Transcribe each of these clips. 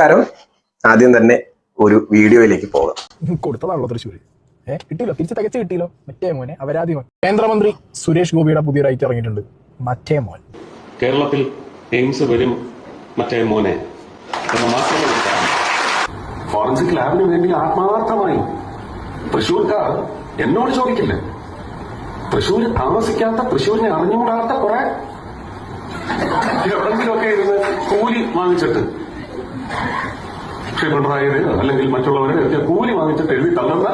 നമസ്കാരം. ആദ്യം തന്നെ ഒരു വീഡിയോയിലേക്ക് പോകാം. കൊടുത്തതാണല്ലോ തൃശ്ശൂര്. ഏ കിട്ടിയില്ലോ? തിരിച്ച് തികച്ച് കിട്ടിയില്ലോ? മറ്റേ മോനെ അപരാധി മോൻ. കേന്ദ്രമന്ത്രി സുരേഷ് ഗോപിയുടെ പുതിയ റൈറ്റ് ഇറങ്ങിയിട്ടുണ്ട്. മറ്റേ മോൻ. കേരളത്തിൽ എയിംസ് വരും മറ്റേ മോനെ ഫോറൻസിക് ലാബിന് വേണ്ടി ആത്മാർത്ഥമായി തൃശ്ശൂർക്കാർ എന്നോട് ചോദിക്കില്ല? തൃശൂർ താമസിക്കാത്ത തൃശൂരിനെ അറിഞ്ഞുകൂടാത്ത കുറെ എവിടെങ്കിലുമൊക്കെ ഇരുന്ന് കൂലി വാങ്ങിച്ചിട്ട് പിണറായിയുടെയോ അല്ലെങ്കിൽ മറ്റുള്ളവരുടെ ഒക്കെ കൂലി വാങ്ങിച്ചിട്ട് എഴുതി തള്ളുന്ന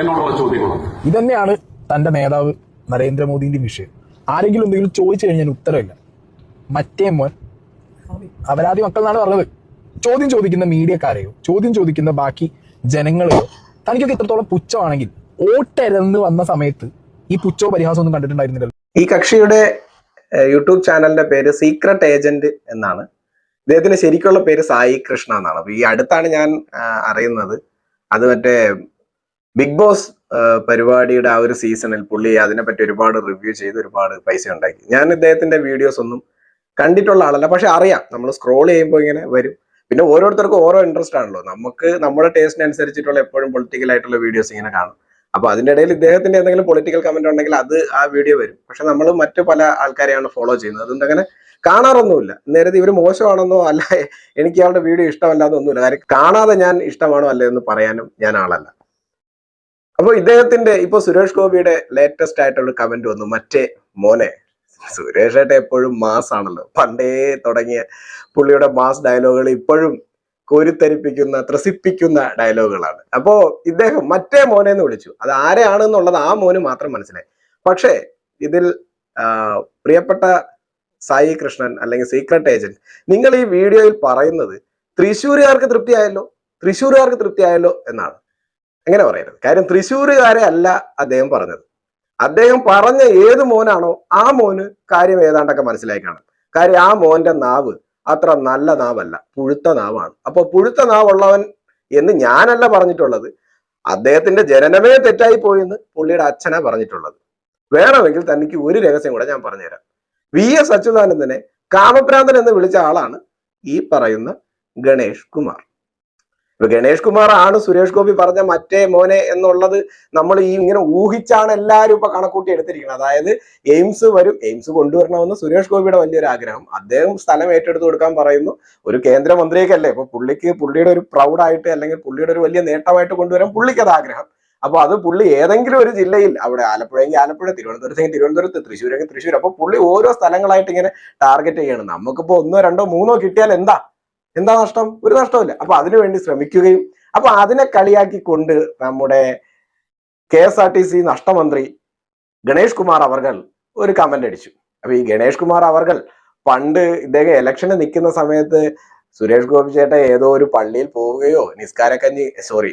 എന്നോടുള്ള ചോദ്യങ്ങളാണ്. ഇതന്നെയാണ് തന്റെ നേതാവ് നരേന്ദ്രമോദിന്റെ വിഷയം. ആരെങ്കിലും എന്തെങ്കിലും ചോദിച്ചു കഴിഞ്ഞാൽ ഉത്തരവില്ല മറ്റേ മോൻ അപരാധി മക്കൾ എന്നാണ് പറഞ്ഞത്. ചോദ്യം ചോദിക്കുന്ന മീഡിയക്കാരെയോ ചോദ്യം ചോദിക്കുന്ന ബാക്കി ജനങ്ങളെയോ തനിക്കൊക്കെ ഇത്രത്തോളം പുച്ഛമാണെങ്കിൽ ഓട്ടെരന്ന് വന്ന സമയത്ത് ഈ പുച്ഛോ പരിഹാസം ഒന്നും കണ്ടിട്ടുണ്ടായിരുന്നില്ലല്ലോ. ഈ കക്ഷിയുടെ യൂട്യൂബ് ചാനലിന്റെ പേര് സീക്രട്ട് ഏജന്റ് എന്നാണ്. ഇദ്ദേഹത്തിന്റെ ശരിക്കുള്ള പേര് സായി കൃഷ്ണ എന്നാണ്. അപ്പൊ ഈ അടുത്താണ് ഞാൻ അറിയുന്നത്. അത് മറ്റേ ബിഗ് ബോസ് പരിപാടിയുടെ ആ ഒരു സീസണിൽ പുള്ളി അതിനെപ്പറ്റി ഒരുപാട് റിവ്യൂ ചെയ്ത് ഒരുപാട് പൈസ ഉണ്ടാക്കി. ഞാൻ ഇദ്ദേഹത്തിന്റെ വീഡിയോസ് ഒന്നും കണ്ടിട്ടുള്ള ആളല്ല. പക്ഷെ അറിയാം നമ്മൾ സ്ക്രോൾ ചെയ്യുമ്പോൾ ഇങ്ങനെ വരും. പിന്നെ ഓരോരുത്തർക്കും ഓരോ ഇൻട്രസ്റ്റ് ആണല്ലോ. നമുക്ക് നമ്മുടെ ടേസ്റ്റിന് അനുസരിച്ചിട്ടുള്ള എപ്പോഴും പൊളിറ്റിക്കൽ ആയിട്ടുള്ള വീഡിയോസ് ഇങ്ങനെ കാണും. അപ്പൊ അതിന്റെ ഇടയിൽ ഇദ്ദേഹത്തിന്റെ എന്തെങ്കിലും പൊളിറ്റിക്കൽ കമന്റ് ഉണ്ടെങ്കിൽ അത് ആ വീഡിയോ വരും. പക്ഷെ നമ്മൾ മറ്റു പല ആൾക്കാരെയാണ് ഫോളോ ചെയ്യുന്നത്. അതുകൊണ്ട് അങ്ങനെ കാണാറൊന്നുമില്ല. നേരത്തെ ഇവർ മോശമാണെന്നോ അല്ല എനിക്ക് അയാളുടെ വീഡിയോ ഇഷ്ടമല്ല എന്നൊന്നുമില്ല കാര്യം കാണാതെ ഞാൻ ഇഷ്ടമാണോ അല്ലേ എന്ന് പറയാനും ഞാൻ ആളല്ല. അപ്പോൾ ഇദ്ദേഹത്തിന്റെ ഇപ്പൊ സുരേഷ് ഗോപിയുടെ ലേറ്റസ്റ്റ് ആയിട്ടുള്ള കമന്റ് വന്നു. മറ്റേ മോനെ സുരേഷ് ഏട്ട എപ്പോഴും മാസ് ആണല്ലോ. പണ്ടേ തുടങ്ങിയ പുള്ളിയുടെ മാസ് ഡയലോഗുകൾ ഇപ്പോഴും കോരിത്തരിപ്പിക്കുന്ന ത്രസിപ്പിക്കുന്ന ഡയലോഗുകളാണ് അപ്പോ ഇദ്ദേഹം മറ്റേ മോനെ എന്ന് വിളിച്ചു. അത് ആരെയാണെന്നുള്ളത് ആ മോന് മാത്രം മനസ്സിലായി. പക്ഷേ ഇതിൽ പ്രിയപ്പെട്ട സായി കൃഷ്ണൻ അല്ലെങ്കിൽ സീക്രട്ട് ഏജന്റ് നിങ്ങൾ ഈ വീഡിയോയിൽ പറയുന്നത് തൃശ്ശൂരുകാർക്ക് തൃപ്തിയായല്ലോ? തൃശ്ശൂരുകാർക്ക് തൃപ്തിയായല്ലോ എന്നാണ്. എങ്ങനെ പറയരുത്. കാര്യം തൃശ്ശൂരുകാരെ അല്ല അദ്ദേഹം പറഞ്ഞത്. അദ്ദേഹം പറഞ്ഞ ഏത് മോനാണോ ആ മോന് കാര്യം ഏതാണ്ടൊക്കെ മനസ്സിലായി കാണും. കാര്യം ആ മോന്റെ നാവ് അത്ര നല്ല നാവല്ല. പുഴുത്ത നാവാണ്. അപ്പൊ പുഴുത്ത നാവുള്ളവൻ എന്ന് ഞാനല്ല പറഞ്ഞിട്ടുള്ളത്. അദ്ദേഹത്തിന്റെ ജനനമേ തെറ്റായി പോയെന്ന് പുള്ളിയുടെ അച്ഛനാ പറഞ്ഞിട്ടുള്ളത്. വേണമെങ്കിൽ തനിക്ക് ഒരു രഹസ്യം കൂടെ ഞാൻ പറഞ്ഞുതരാം. വി എസ് അച്യുതാനന്ദനെ കാമഭ്രാന്തൻ എന്ന് വിളിച്ച ആളാണ് ഈ പറയുന്ന ഗണേഷ് കുമാർ. ഇപ്പൊ ഗണേഷ് കുമാർ ആണ് സുരേഷ് ഗോപി പറഞ്ഞ മറ്റേ മോനെ എന്നുള്ളത് നമ്മൾ ഈ ഇങ്ങനെ ഊഹിച്ചാണ് എല്ലാവരും ഇപ്പൊ കണക്കൂട്ടി എടുത്തിരിക്കുന്നത്. അതായത് എയിംസ് വരും എയിംസ് കൊണ്ടുവരണമെന്ന് സുരേഷ് ഗോപിയുടെ വലിയൊരു ആഗ്രഹം. അദ്ദേഹം സ്ഥലം ഏറ്റെടുത്ത് കൊടുക്കാൻ പറയുന്നു. ഒരു കേന്ദ്രമന്ത്രിയൊക്കെ അല്ലേ ഇപ്പൊ പുള്ളിക്ക് പുള്ളിയുടെ ഒരു പ്രൗഡായിട്ട് അല്ലെങ്കിൽ പുള്ളിയുടെ ഒരു വലിയ നേട്ടമായിട്ട് കൊണ്ടുവരാൻ പുള്ളിക്ക് അത് ആഗ്രഹം. അപ്പൊ അത് പുള്ളി ഏതെങ്കിലും ഒരു ജില്ലയിൽ അവിടെ ആലപ്പുഴയെങ്കിൽ ആലപ്പുഴ തിരുവനന്തപുരത്തെങ്കിൽ തിരുവനന്തപുരത്ത് തൃശ്ശൂരെങ്കിൽ തൃശ്ശൂർ. അപ്പൊ പുള്ളി ഓരോ സ്ഥലങ്ങളായിട്ട് ഇങ്ങനെ ടാർഗറ്റ് ചെയ്യണം. നമുക്കിപ്പോ ഒന്നോ രണ്ടോ മൂന്നോ കിട്ടിയാൽ എന്താ? എന്താ നഷ്ടം? ഒരു നഷ്ടമില്ല അപ്പൊ അതിനുവേണ്ടി ശ്രമിക്കുകയും അപ്പൊ അതിനെ കളിയാക്കിക്കൊണ്ട് നമ്മുടെ K S R T C നഷ്ടമന്ത്രി Ganesh Kumar അവർകൾ ഒരു കമന്റ് അടിച്ചു. അപ്പൊ ഈ ഗണേഷ് കുമാർ അവർകൾ പണ്ട് ഇദ്ദേഹം ഇലക്ഷന് നിൽക്കുന്ന സമയത്ത് സുരേഷ് ഗോപി ചേട്ടൻ ഏതോ ഒരു പള്ളിയിൽ പോവുകയോ നിസ്കാരക്കഞ്ഞി സോറി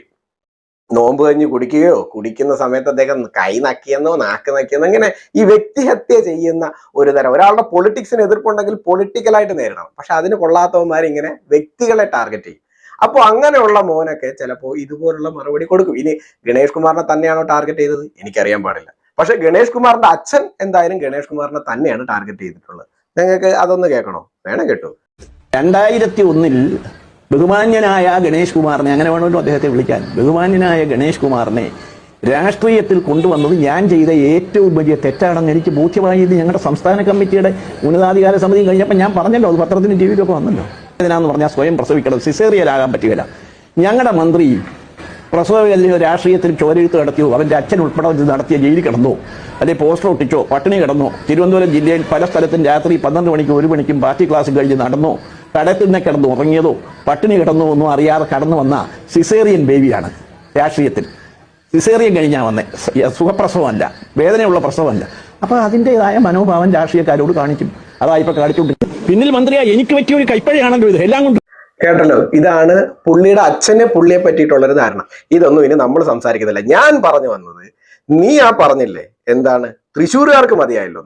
നോമ്പ് കഴിഞ്ഞ് കുടിക്കുകയോ കുടിക്കുന്ന സമയത്ത് അദ്ദേഹം കൈ നക്കിയെന്നോ നാക്ക് നക്കിയെന്നോ ഇങ്ങനെ ഈ വ്യക്തിഹത്യ ചെയ്യുന്ന ഒരു തരം. ഒരാളുടെ പൊളിറ്റിക്സിന് എതിർപ്പുണ്ടെങ്കിൽ പൊളിറ്റിക്കലായിട്ട് നേരിടണം. പക്ഷെ അതിന് കൊള്ളാത്തവന്മാർ ഇങ്ങനെ വ്യക്തികളെ ടാർഗറ്റ് ചെയ്യും. അപ്പോൾ അങ്ങനെയുള്ള മോനൊക്കെ ചിലപ്പോൾ ഇതുപോലുള്ള മറുപടി കൊടുക്കും. ഇനി ഗണേഷ് കുമാറിനെ തന്നെയാണോ ടാർഗറ്റ് ചെയ്തത്? എനിക്കറിയാൻ പാടില്ല. പക്ഷെ ഗണേഷ് കുമാറിന്റെ അച്ഛൻ എന്തായാലും ഗണേഷ് കുമാറിനെ തന്നെയാണ് ടാർഗറ്റ് ചെയ്തിട്ടുള്ളത്. നിങ്ങൾക്ക് അതൊന്ന് കേൾക്കണോ? വേണം കേട്ടോ. രണ്ടായിരത്തി ഒന്നിൽ ബഹുമാന്യനായ ഗണേഷ് കുമാറിനെ അങ്ങനെ വേണമല്ലോ അദ്ദേഹത്തെ വിളിക്കാൻ. ബഹുമാന്യനായ ഗണേഷ് കുമാറിനെ രാഷ്ട്രീയത്തിൽ കൊണ്ടുവന്നത് ഞാൻ ചെയ്ത ഏറ്റവും വലിയ തെറ്റാണെന്ന് എനിക്ക് ബോധ്യമായി ഇത് ഞങ്ങളുടെ സംസ്ഥാന കമ്മിറ്റിയുടെ ഉന്നതാധികാര സമിതി കഴിഞ്ഞപ്പോൾ ഞാൻ പറഞ്ഞല്ലോ അത് പത്രത്തിന് ടി വിയിലൊക്കെ വന്നല്ലോ. ഇതിനാന്ന് പറഞ്ഞാൽ സ്വയം പ്രസവിക്കണം സിസേറിയലാകാൻ പറ്റുകയില്ല. ഞങ്ങളുടെ മന്ത്രി പ്രസവകല്യോ രാഷ്ട്രീയത്തിൽ ചോരെഴുത്ത് നടത്തിയോ അവന്റെ അച്ഛൻ ഉൾപ്പെടെ നടത്തിയ ജയിലിൽ കിടന്നോ അല്ലെ പോസ്റ്റർ ഒട്ടിച്ചോ പട്ടിണി കിടന്നോ തിരുവനന്തപുരം ജില്ലയിൽ പല സ്ഥലത്തും രാത്രി പന്ത്രണ്ട് മണിക്കും ഒരു മണിക്കും പാർട്ടി ക്ലാസ് കഴിഞ്ഞ് നടന്നോ കടത്തിൽ നിന്ന് കിടന്ന് ഉറങ്ങിയതോ പട്ടിണി കിടന്നോ ഒന്നും അറിയാതെ കടന്നു വന്ന സിസേറിയൻ ബേബിയാണ് രാഷ്ട്രീയത്തിൽ. സിസേറിയൻ കഴിഞ്ഞാൽ വന്നേ. സുഖപ്രസവമല്ല. വേദനയുള്ള പ്രസവമല്ല. അപ്പൊ അതിന്റെതായ മനോഭാവം രാഷ്ട്രീയക്കാരോട് കാണിക്കും. അതാ ഇപ്പൊ കാണിച്ചുകൊണ്ടിരിക്കുന്നത് പിന്നിൽ മന്ത്രിയാ എനിക്ക് പറ്റിയ ഒരു കൈപ്പഴയാണല്ലോ ഇത്. എല്ലാം കൊണ്ട് കേട്ടല്ലോ ഇതാണ് പുള്ളിയുടെ അച്ഛനെ പുള്ളിയെ പറ്റിയിട്ടുള്ളൊരു ധാരണ. ഇതൊന്നും ഇനി നമ്മൾ സംസാരിക്കുന്നില്ല. ഞാൻ പറഞ്ഞു വന്നത് നീ ആ പറഞ്ഞില്ലേ? എന്താണ്? തൃശ്ശൂരുകാർക്ക് മതിയായല്ലോ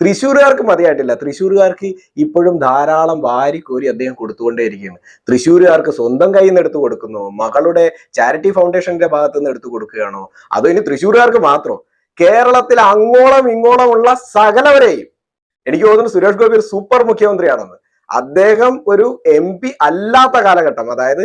തൃശ്ശൂരുകാർക്ക് മതിയായിട്ടില്ല. തൃശ്ശൂരുകാർക്ക് ഇപ്പോഴും ധാരാളം വാരിക്കോരി അദ്ദേഹം കൊടുത്തുകൊണ്ടേയിരിക്കുകയാണ്. തൃശ്ശൂരുകാർക്ക് സ്വന്തം കയ്യിൽ നിന്ന് എടുത്തു കൊടുക്കുന്നു. മകളുടെ ചാരിറ്റി ഫൗണ്ടേഷന്റെ ഭാഗത്തു നിന്ന് എടുത്തു കൊടുക്കുകയാണോ? അതോ ഇനി തൃശ്ശൂരുകാർക്ക് മാത്രം? കേരളത്തിൽ അങ്ങോളം ഇങ്ങോളമുള്ള സകലവരെയും. എനിക്ക് തോന്നുന്നു സുരേഷ് ഗോപി ഒരു സൂപ്പർ മുഖ്യമന്ത്രിയാണെന്ന്. അദ്ദേഹം ഒരു എം അല്ലാത്ത കാലഘട്ടം അതായത്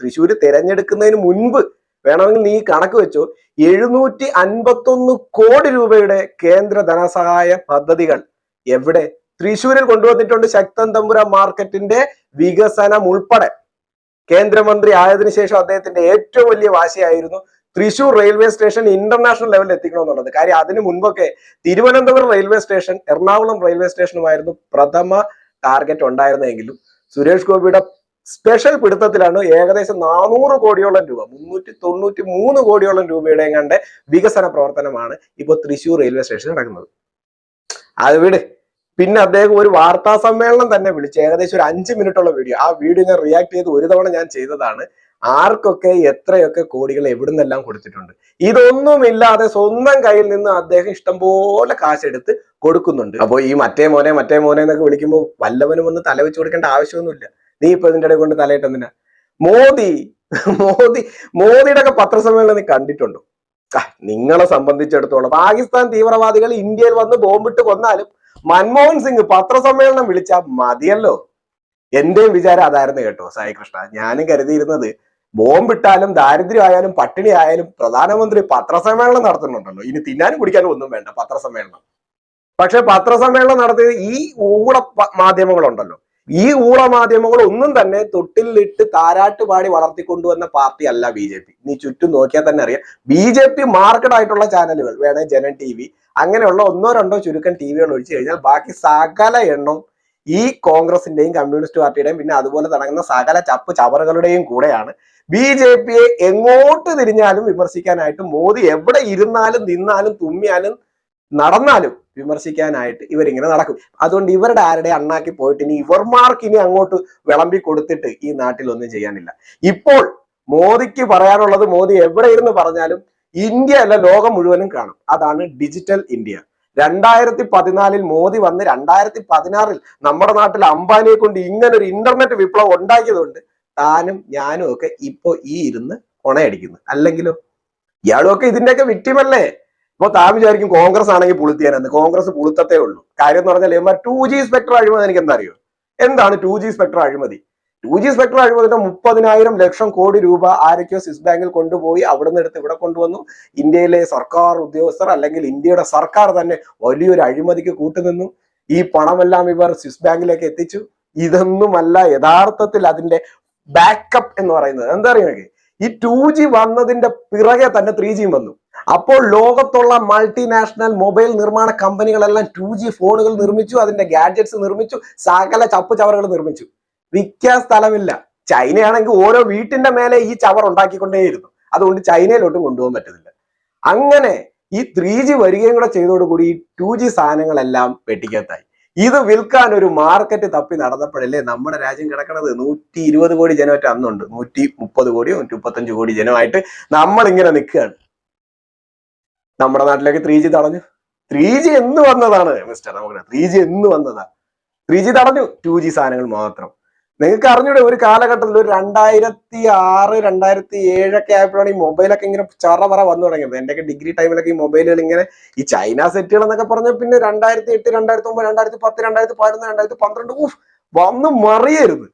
തൃശ്ശൂർ തിരഞ്ഞെടുക്കുന്നതിന് മുൻപ് വേണമെങ്കിൽ നീ കണക്ക് വെച്ചു. എഴുന്നൂറ്റി അൻപത്തൊന്ന് കോടി രൂപയുടെ കേന്ദ്ര ധനസഹായ പദ്ധതികൾ എവിടെ? തൃശ്ശൂരിൽ കൊണ്ടുവന്നിട്ടുണ്ട് ശക്തൻ തമ്പുര മാർക്കറ്റിന്റെ വികസനം ഉൾപ്പെടെ. കേന്ദ്രമന്ത്രി ആയതിനു ശേഷം അദ്ദേഹത്തിന്റെ ഏറ്റവും വലിയ വാശിയായിരുന്നു തൃശൂർ റെയിൽവേ സ്റ്റേഷൻ ഇന്റർനാഷണൽ ലെവലിൽ എത്തിക്കണമെന്നുള്ളത്. കാര്യം അതിനു മുൻപൊക്കെ Thiruvananthapuram railway station Ernakulam railway സ്റ്റേഷനുമായിരുന്നു പ്രഥമ ടാർഗറ്റ് ഉണ്ടായിരുന്നെങ്കിലും സുരേഷ് ഗോപിയുടെ സ്പെഷ്യൽ പിടുത്തത്തിലാണ് ഏകദേശം നാനൂറ് കോടിയോളം രൂപ മുന്നൂറ്റി തൊണ്ണൂറ്റി മൂന്ന് കോടിയോളം രൂപയുടെ കണ്ട് വികസന പ്രവർത്തനമാണ് ഇപ്പൊ തൃശൂർ റെയിൽവേ സ്റ്റേഷൻ നടക്കുന്നത്. അത് വിട്. പിന്നെ അദ്ദേഹം ഒരു വാർത്താ സമ്മേളനം തന്നെ വിളിച്ച് ഏകദേശം ഒരു അഞ്ച് മിനിറ്റുള്ള വീഡിയോ ആ വീഡിയോ ഞാൻ റിയാക്ട് ചെയ്ത് ഒരു തവണ ഞാൻ ചെയ്തതാണ്. ആർക്കൊക്കെ എത്രയൊക്കെ കോടികൾ എവിടുന്നെല്ലാം കൊടുത്തിട്ടുണ്ട്. ഇതൊന്നുമില്ലാതെ സ്വന്തം കയ്യിൽ നിന്ന് അദ്ദേഹം ഇഷ്ടംപോലെ കാശെടുത്ത് കൊടുക്കുന്നുണ്ട്. അപ്പോൾ ഈ മറ്റേ മോനെ മറ്റേ മോനെ എന്നൊക്കെ വിളിക്കുമ്പോൾ വല്ലവനും ഒന്ന് തല വെച്ച് കൊടുക്കേണ്ട ആവശ്യമൊന്നുമില്ല. നീ ഇപ്പൊ ഇതിന്റെ ഇടയിൽ കൊണ്ട് തലയിട്ടെന്തിനാ മോദി മോദി മോദിയുടെ ഒക്കെ പത്രസമ്മേളനം നീ കണ്ടിട്ടുണ്ടോ? നിങ്ങളെ സംബന്ധിച്ചിടത്തോളം പാകിസ്ഥാൻ തീവ്രവാദികൾ ഇന്ത്യയിൽ വന്ന് ബോംബിട്ട് കൊന്നാലും മൻമോഹൻ സിംഗ് പത്രസമ്മേളനം വിളിച്ചാൽ മതിയല്ലോ. എന്റെയും വിചാരം അതായിരുന്നു കേട്ടോ സായി കൃഷ്ണ. ഞാനും കരുതിയിരുന്നത് ബോംബിട്ടാലും ദാരിദ്ര്യം ആയാലും പട്ടിണി ആയാലും പ്രധാനമന്ത്രി പത്രസമ്മേളനം നടത്തുന്നുണ്ടല്ലോ. ഇനി തിന്നാനും കുടിക്കാനും ഒന്നും വേണ്ട പത്രസമ്മേളനം. പക്ഷെ പത്രസമ്മേളനം നടത്തിയത് ഈ ഊട മാധ്യമങ്ങളുണ്ടല്ലോ. ഈ ഊള മാധ്യമങ്ങൾ ഒന്നും തന്നെ തൊട്ടിലിട്ട് താരാട്ട് പാടി വളർത്തിക്കൊണ്ടുവന്ന പാർട്ടി അല്ല ബി ജെ പി. നീ ചുറ്റും നോക്കിയാൽ തന്നെ അറിയാം. ബി ജെ പി മാർക്കഡ് ആയിട്ടുള്ള ചാനലുകൾ വേണേ ജനൻ ടി വി അങ്ങനെയുള്ള ഒന്നോ രണ്ടോ ചുരുക്കം ടി വികൾ ഒഴിച്ചു കഴിഞ്ഞാൽ ബാക്കി സകല എണ്ണം ഈ കോൺഗ്രസിന്റെയും കമ്മ്യൂണിസ്റ്റ് പാർട്ടിയുടെയും പിന്നെ അതുപോലെ തുടങ്ങുന്ന സകല ചപ്പ് ചവറുകളുടെയും കൂടെയാണ്. ബി ജെ പിയെ എങ്ങോട്ട് തിരിഞ്ഞാലും വിമർശിക്കാനായിട്ട് മോദി എവിടെ ഇരുന്നാലും നിന്നാലും തുമ്മിയാലും നടന്നാലും വിമർശിക്കാനായിട്ട് ഇവരിങ്ങനെ നടക്കും. അതുകൊണ്ട് ഇവരുടെ ആരുടെ അണ്ണാക്കി പോയിട്ട് ഇനി ഇവർമാർക്ക് ഇനി അങ്ങോട്ട് വിളമ്പി കൊടുത്തിട്ട് ഈ നാട്ടിൽ ഒന്നും ചെയ്യാനില്ല. ഇപ്പോൾ മോദിക്ക് പറയാനുള്ളത് മോദി എവിടെ ഇരുന്ന് പറഞ്ഞാലും ഇന്ത്യ അല്ല ലോകം മുഴുവനും കാണും. അതാണ് ഡിജിറ്റൽ ഇന്ത്യ. രണ്ടായിരത്തി പതിനാലിൽ മോദി വന്ന് രണ്ടായിരത്തി പതിനാറിൽ നമ്മുടെ നാട്ടിൽ അംബാനിയെ കൊണ്ട് ഇങ്ങനെ ഒരു ഇന്റർനെറ്റ് വിപ്ലവം ഉണ്ടാക്കിയതുകൊണ്ട് താനും ഞാനും ഒക്കെ ഇപ്പോ ഈ ഇരുന്ന് കൊണയടിക്കുന്നു. അല്ലെങ്കിലോ? ഇയാളും ഒക്കെ ഇതിന്റെയൊക്കെ വിക്റ്റിമല്ലേ ഇപ്പൊ താ വിചാരിക്കും കോൺഗ്രസ് ആണെങ്കിൽ പുളുത്തിയാനെന്ന്. കോൺഗ്രസ് പുളുത്തത്തേ ഉള്ളൂ. കാര്യം എന്ന് പറഞ്ഞാൽ ഇവന്മാർ ടു ജി സ്പെക്ടർ അഴിമതി എനിക്ക് എന്താ അറിയോ? എന്താണ് ടു ജി സ്പെക്ടർ അഴിമതി? ടു ജി സ്പെക്ടർ അഴിമതിന്റെ മുപ്പതിനായിരം ലക്ഷം കോടി രൂപ ആരൊക്കെയോ സ്വിസ് ബാങ്കിൽ കൊണ്ടുപോയി അവിടെ നിന്ന് എടുത്ത് ഇവിടെ കൊണ്ടുവന്നു. ഇന്ത്യയിലെ സർക്കാർ ഉദ്യോഗസ്ഥർ അല്ലെങ്കിൽ ഇന്ത്യയുടെ സർക്കാർ തന്നെ വലിയൊരു അഴിമതിക്ക് കൂട്ടുനിന്നു. ഈ പണമെല്ലാം ഇവർ സ്വിസ് ബാങ്കിലേക്ക് എത്തിച്ചു. ഇതൊന്നുമല്ല യഥാർത്ഥത്തിൽ അതിന്റെ ബാക്കപ്പ് എന്ന് പറയുന്നത്. എന്താ അറിയുക ഈ ടു ജി വന്നതിന്റെ പിറകെ തന്നെ ത്രീ ജിയും വന്നു. അപ്പോൾ ലോകത്തുള്ള മൾട്ടിനാഷണൽ മൊബൈൽ നിർമ്മാണ കമ്പനികളെല്ലാം ടു ജി ഫോണുകൾ നിർമ്മിച്ചു അതിന്റെ ഗാഡ്ജറ്റ്സ് നിർമ്മിച്ചു സകല ചപ്പ് ചവറുകൾ നിർമ്മിച്ചു. വിൽക്കാൻ സ്ഥലമില്ല. ചൈനയാണെങ്കിൽ ഓരോ വീട്ടിന്റെ മേലെ ഈ ചവർ ഉണ്ടാക്കിക്കൊണ്ടേയിരുന്നു. അതുകൊണ്ട് ചൈനയിലോട്ടും കൊണ്ടുപോകാൻ പറ്റുന്നില്ല അങ്ങനെ ഈ ത്രീ ജി വരികയും കൂടെ ചെയ്തോടുകൂടി ഈ ടു ജി സാധനങ്ങളെല്ലാം വെട്ടിക്കത്തായി ഇത് വിൽക്കാൻ ഒരു മാർക്കറ്റ് തപ്പി നടന്നപ്പോഴല്ലേ നമ്മുടെ രാജ്യം കിടക്കണത്? നൂറ്റി ഇരുപത് കോടി ജനമായിട്ട് അന്നുണ്ട്. നൂറ്റി മുപ്പത് കോടിയോ നൂറ്റി മുപ്പത്തഞ്ച് കോടി ജനമായിട്ട് നമ്മളിങ്ങനെ നിൽക്കുകയാണ്. നമ്മുടെ നാട്ടിലേക്ക് ത്രീ ജി തടഞ്ഞു. ത്രീ ജി എന്ന് വന്നതാണ് മിസ്റ്റർ നമുക്ക് ത്രീ ജി എന്ന് വന്നതാ. ത്രീ ജി തടഞ്ഞു. ടു ജി സാധനങ്ങൾ മാത്രം. നിങ്ങൾക്ക് അറിഞ്ഞൂടെ ഒരു കാലഘട്ടത്തിൽ ഒരു രണ്ടായിരത്തി ആറ് രണ്ടായിരത്തി ഏഴൊക്കെ ആയപ്പോഴാണ് ഈ മൊബൈലൊക്കെ ഇങ്ങനെ ചറ പറ വന്നു തുടങ്ങിയത്. എന്റെയൊക്കെ ഡിഗ്രി ടൈമിലൊക്കെ ഈ മൊബൈലുകൾ ഇങ്ങനെ ഈ ചൈന സെറ്റുകൾ എന്നൊക്കെ പറഞ്ഞ പിന്നെ രണ്ടായിരത്തി എട്ട് രണ്ടായിരത്തി ഒമ്പത് രണ്ടായിരത്തി പത്ത് രണ്ടായിരത്തി പതിനൊന്ന് രണ്ടായിരത്തി പന്ത്രണ്ട് ഊഫ് വന്ന് മറിയരുത്.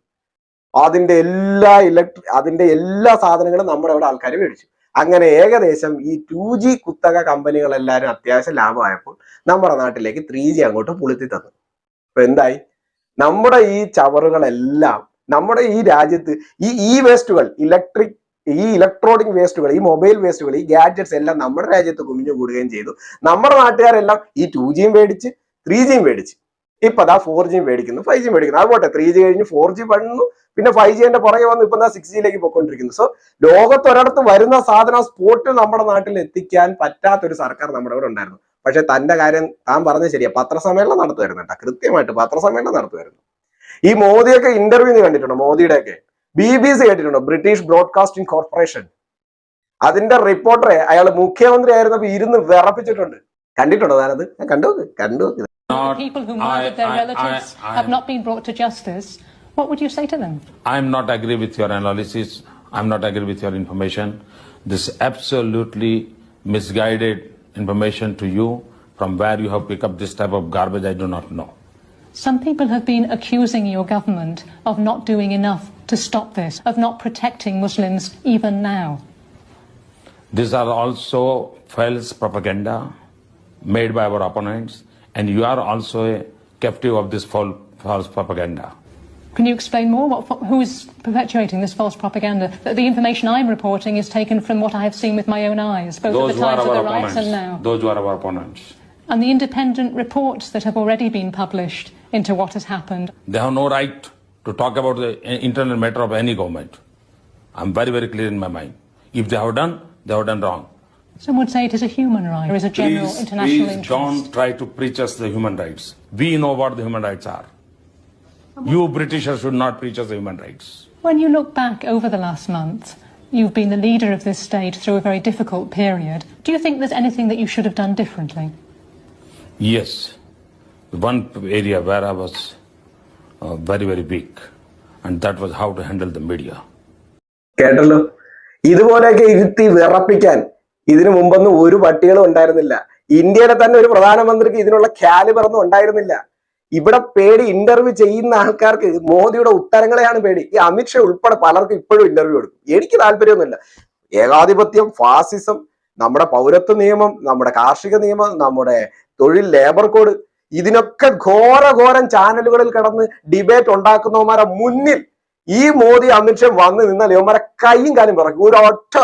അതിന്റെ എല്ലാ ഇലക്ട്രി അതിന്റെ എല്ലാ സാധനങ്ങളും നമ്മുടെ ഇവിടെ ആൾക്കാർ മേടിച്ചു. അങ്ങനെ ഏകദേശം ഈ ടു ജി കുത്തക കമ്പനികളെല്ലാവരും അത്യാവശ്യം ലാഭമായപ്പോൾ നമ്മുടെ നാട്ടിലേക്ക് ത്രീ ജി അങ്ങോട്ട് പുളുത്തി തന്നു. അപ്പൊ എന്തായി? നമ്മുടെ ഈ ചവറുകളെല്ലാം നമ്മുടെ ഈ രാജ്യത്ത് ഈ ഇ വേസ്റ്റുകൾ ഇലക്ട്രിക് ഈ ഇലക്ട്രോണിക് വേസ്റ്റുകൾ ഈ മൊബൈൽ വേസ്റ്റുകൾ ഈ ഗാഡ്ജറ്റ്സ് എല്ലാം നമ്മുടെ രാജ്യത്ത് കുമിഞ്ഞു കൂടുകയും ചെയ്തു. നമ്മുടെ നാട്ടുകാരെല്ലാം ഈ ടു ജിയും മേടിച്ച് ത്രീ ജിയും മേടിച്ച്. ഇപ്പൊ അതാ ഫോർ ജിയും മേടിക്കുന്നു ഫൈവ് ജി മേടിക്കുന്നു. അതുപോട്ടെ ത്രീ ജി കഴിഞ്ഞ് ഫോർ ജി വന്നു പിന്നെ ഫൈവ് ജിന്റെ പുറകെ വന്ന് ഇപ്പൊ സിക്സ് ജിയിലേക്ക് പോയിക്കൊണ്ടിരിക്കുന്നു. സോ ലോകത്ത് ഒരിടത്ത് വരുന്ന സാധനം സ്പോട്ട് നമ്മുടെ നാട്ടിൽ എത്തിക്കാൻ പറ്റാത്തൊരു സർക്കാർ നമ്മുടെ ഇവിടെ ഉണ്ടായിരുന്നു. പക്ഷെ തന്റെ കാര്യം താൻ പറഞ്ഞത് ശരിയാ. പത്രസമ്മേളനം നടത്തുമായിരുന്നു കേട്ടോ. കൃത്യമായിട്ട് പത്രസമ്മേളനം നടത്തുമായിരുന്നു. ഈ മോദിയൊക്കെ ഇന്റർവ്യൂ നീ കണ്ടിട്ടുണ്ടോ? മോദിയുടെ ഒക്കെ ബി ബി സി കേട്ടിട്ടുണ്ടോ? ബ്രിട്ടീഷ് ബ്രോഡ്കാസ്റ്റിംഗ് കോർപ്പറേഷൻ അതിന്റെ റിപ്പോർട്ടറെ അയാൾ മുഖ്യമന്ത്രി ആയിരുന്നപ്പോ ഇരുന്ന് വിറപ്പിച്ചിട്ടുണ്ട്. കണ്ടിട്ടുണ്ടോ താനത്? ഞാൻ കണ്ടു? കണ്ടു? People who murdered their I- relatives I- I- have not been brought to justice, what would you say to them? I'm not agree with your analysis. I'm not agree with your information. This absolutely misguided information to you from where you have picked up this type of garbage. I do not know. Some people have been accusing your government of not doing enough to stop this, of not protecting Muslims even now. These are also false propaganda made by our opponents, and you are also a captive of this false propaganda. Can you explain more? What, who is perpetuating this false propaganda? That the information I'm reporting is taken from what I have seen with my own eyes, both Those at the times of the riots opponents. and now. Those who are our opponents. And the independent reports that have already been published into what has happened. They have no right to talk about the eh, internal matter of any government. I'm very, very clear in my mind. If they have done, they have done wrong. Some would say it is a human right. There is a general Please, international please interest. don't try to preach us the human rights. We know what the human rights are. You Britishers should not preach us human rights. When you look back over the last month, you've been the leader of this state through a very difficult period. Do you think there's anything that you should have done differently? Yes, one area where I was uh, very, very weak, and that was how to handle the media. കേട്ടല്ലോ ഇതുപോലെയൊക്കെ ഇരുത്തി വിറപ്പിക്കാൻ ഇതിനു മുമ്പൊന്നും ഒരു പട്ടികളും ഉണ്ടായിരുന്നില്ല ഇന്ത്യയുടെ തന്നെ ഒരു പ്രധാനമന്ത്രിക്ക് ഇതിനുള്ള ക്യാലിബറൊന്നും ഉണ്ടായിരുന്നില്ല ഇവിടെ പേടി ഇന്റർവ്യൂ ചെയ്യുന്ന ആൾക്കാർക്ക് മോദിയുടെ ഉത്തരങ്ങളെയാണ് പേടി. ഈ അമിത്ഷാ ഉൾപ്പെടെ പലർക്കും ഇപ്പോഴും ഇന്റർവ്യൂ എടുക്കും. എനിക്ക് താല്പര്യമൊന്നുമില്ല. ഏകാധിപത്യം ഫാസിസം നമ്മുടെ പൗരത്വ നിയമം നമ്മുടെ കാർഷിക നിയമം നമ്മുടെ തൊഴിൽ ലേബർ കോഡ് ഇതിനൊക്കെ ഘോര ഘോരം ചാനലുകളിൽ കിടന്ന് ഡിബേറ്റ് ഉണ്ടാക്കുന്നവന്മാരെ മുന്നിൽ ഈ മോദി അമിത്ഷാ വന്ന് നിന്നാൽ ഇവന്മാരെ കൈയും കാലും പിറക്കും ഒരു ഒറ്റ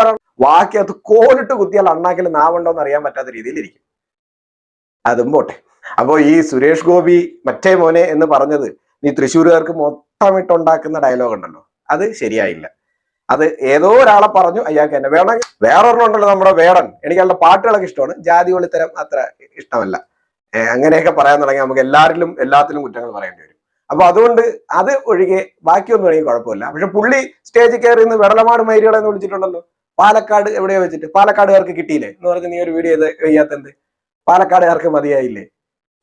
വാക്കി അത് കോലിട്ട് കുത്തിയാൽ അണ്ണാക്കിൽ നാവുണ്ടോ എന്ന് അറിയാൻ പറ്റാത്ത രീതിയിലിരിക്കും അതും പോട്ടെ. അപ്പോ ഈ സുരേഷ് ഗോപി മറ്റേ മോനെ എന്ന് പറഞ്ഞത് നീ തൃശ്ശൂരുകാർക്ക് മൊത്തമിട്ടുണ്ടാക്കുന്ന ഡയലോഗ് ഉണ്ടല്ലോ. അത് ശരിയായില്ല. അത് ഏതോ ഒരാളെ പറഞ്ഞു അയാൾക്ക് എന്നെ വേണം വേറൊരെണ്ണം ഉണ്ടല്ലോ നമ്മുടെ വേടൻ. എനിക്ക് അയാളുടെ പാട്ടുകളൊക്കെ ഇഷ്ടമാണ്. ജാതി ഒളിത്തരം അത്ര ഇഷ്ടമല്ല. അങ്ങനെയൊക്കെ പറയാൻ തുടങ്ങി നമുക്ക് എല്ലാവരിലും എല്ലാത്തിലും കുറ്റങ്ങൾ പറയേണ്ടി വരും. അപ്പൊ അതുകൊണ്ട് അത് ഒഴികെ ബാക്കിയൊന്നും എനിക്ക് കുഴപ്പമില്ല. പക്ഷെ പുള്ളി സ്റ്റേജിൽ കയറി നിന്ന് വെടലമാട് മൈരികളെ എന്ന് വിളിച്ചിട്ടുണ്ടല്ലോ. പാലക്കാട് എവിടെയോ വെച്ചിട്ട്. പാലക്കാടുകാർക്ക് കിട്ടിയില്ലേ? എന്ന് പറഞ്ഞ് നീ ഒരു വീഡിയോ ചെയ്ത് ചെയ്യാത്തെന്ത് പാലക്കാടുകാർക്ക് മതിയായില്ലേ?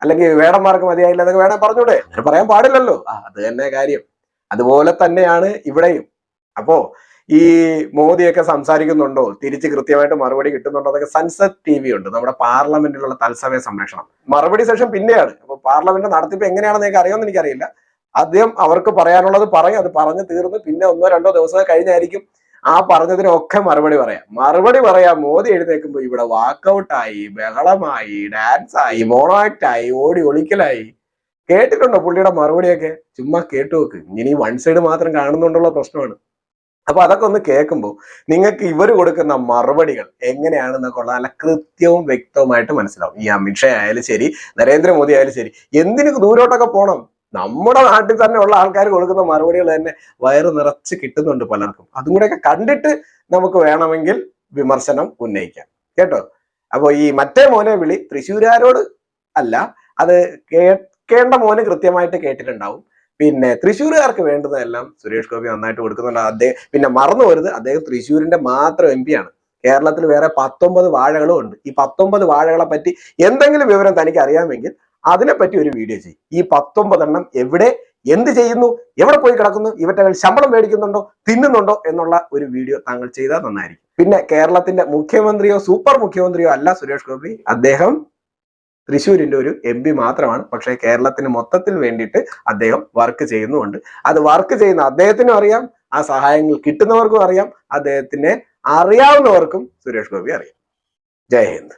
അല്ലെങ്കിൽ വേടന്മാർക്ക് മതിയായില്ല എന്നൊക്കെ വേണം പറഞ്ഞൂടെ. അങ്ങനെ പറയാൻ പാടില്ലല്ലോ. ആ അത് തന്നെ കാര്യം. അതുപോലെ തന്നെയാണ് ഇവിടെയും. അപ്പോ ഈ മോദിയൊക്കെ സംസാരിക്കുന്നുണ്ടോ? തിരിച്ച് കൃത്യമായിട്ട് മറുപടി കിട്ടുന്നുണ്ടോ അതൊക്കെ സൻസദ് ടി വി ഉണ്ട്. നമ്മുടെ പാർലമെന്റിലുള്ള തത്സമയ സംരക്ഷണം. മറുപടി സെഷൻ പിന്നെയാണ്. അപ്പൊ പാർലമെന്റ് നടത്തിപ്പ് എങ്ങനെയാണെന്ന് നിങ്ങൾക്ക് അറിയാമെന്ന് എനിക്കറിയില്ല. ആദ്യം അവർക്ക് പറയാനുള്ളത് പറയും. അത് പറഞ്ഞു തീർന്ന് പിന്നെ ഒന്നോ രണ്ടോ ദിവസം കഴിഞ്ഞായിരിക്കും ആ പറഞ്ഞതിനൊക്കെ മറുപടി പറയാം. മറുപടി പറയാ. മോദി എഴുന്നേൽക്കുമ്പോ ഇവിടെ വാക്കൗട്ടായി ബഹളമായി ഡാൻസ് ആയി മോണോആക്ട് ആയി ഓടി ഒളിക്കലായി. കേട്ടിട്ടുണ്ടോ പുള്ളിയുടെ മറുപടിയൊക്കെ? ചുമ്മാ കേട്ടു നോക്ക്. ഇനി വൺ സൈഡ് മാത്രം കാണുന്നുണ്ടുള്ള പ്രശ്നമാണ്. അപ്പൊ അതൊക്കെ ഒന്ന് കേൾക്കുമ്പോൾ നിങ്ങൾക്ക് ഇവർ കൊടുക്കുന്ന മറുപടികൾ എങ്ങനെയാണെന്നൊക്കെ ഉള്ള നല്ല കൃത്യവും വ്യക്തവുമായിട്ട് മനസ്സിലാവും. ഈ അമിത്ഷാ ആയാലും ശരി നരേന്ദ്രമോദി ആയാലും ശരി എന്തിനു ദൂരോട്ടൊക്കെ പോകണം നമ്മുടെ നാട്ടിൽ തന്നെ ഉള്ള ആൾക്കാർ കൊടുക്കുന്ന മറുപടികൾ തന്നെ വയറ് നിറച്ച് കിട്ടുന്നുണ്ട് പലർക്കും. അതും കൂടെയൊക്കെ കണ്ടിട്ട് നമുക്ക് വേണമെങ്കിൽ വിമർശനം ഉന്നയിക്കാം. കേട്ടോ? അപ്പൊ ഈ മറ്റേ മോനെ വിളി തൃശ്ശൂരുകാരോട് അല്ല അത് കേൾക്കേണ്ട മോന് കൃത്യമായിട്ട് കേട്ടിട്ടുണ്ടാവും. പിന്നെ തൃശ്ശൂരുകാർക്ക് വേണ്ടുന്നതെല്ലാം സുരേഷ് ഗോപി നന്നായിട്ട് കൊടുക്കുന്നുണ്ട്. അദ്ദേഹം പിന്നെ മറന്നു പോരുത് അദ്ദേഹം തൃശ്ശൂരിന്റെ മാത്രം എം ആണ് കേരളത്തിൽ വേറെ പത്തൊമ്പത് വാഴകളും ഉണ്ട്. ഈ പത്തൊമ്പത് വാഴകളെ പറ്റി എന്തെങ്കിലും വിവരം തനിക്ക് അറിയാമെങ്കിൽ അതിനെപ്പറ്റി ഒരു വീഡിയോ ചെയ്യും. ഈ പത്തൊമ്പതെണ്ണം എവിടെ എന്ത് ചെയ്യുന്നു എവിടെ പോയി കിടക്കുന്നു ഇവറ്റകൾ ശമ്പളം മേടിക്കുന്നുണ്ടോ തിന്നുന്നുണ്ടോ എന്നുള്ള ഒരു വീഡിയോ താങ്കൾ ചെയ്താൽ നന്നായിരിക്കും. പിന്നെ കേരളത്തിന്റെ മുഖ്യമന്ത്രിയോ സൂപ്പർ മുഖ്യമന്ത്രിയോ അല്ല സുരേഷ് ഗോപി. അദ്ദേഹം തൃശ്ശൂരിന്റെ ഒരു എം പി മാത്രമാണ്. പക്ഷേ കേരളത്തിന് മൊത്തത്തിൽ വേണ്ടിയിട്ട് അദ്ദേഹം വർക്ക് ചെയ്യുന്നുമുണ്ട്. അത് വർക്ക് ചെയ്യുന്ന അദ്ദേഹത്തിനും അറിയാം ആ സഹായങ്ങൾ കിട്ടുന്നവർക്കും അറിയാം അദ്ദേഹത്തിനെ അറിയാവുന്നവർക്കും സുരേഷ് ഗോപി അറിയാം. ജയ് ഹിന്ദ്.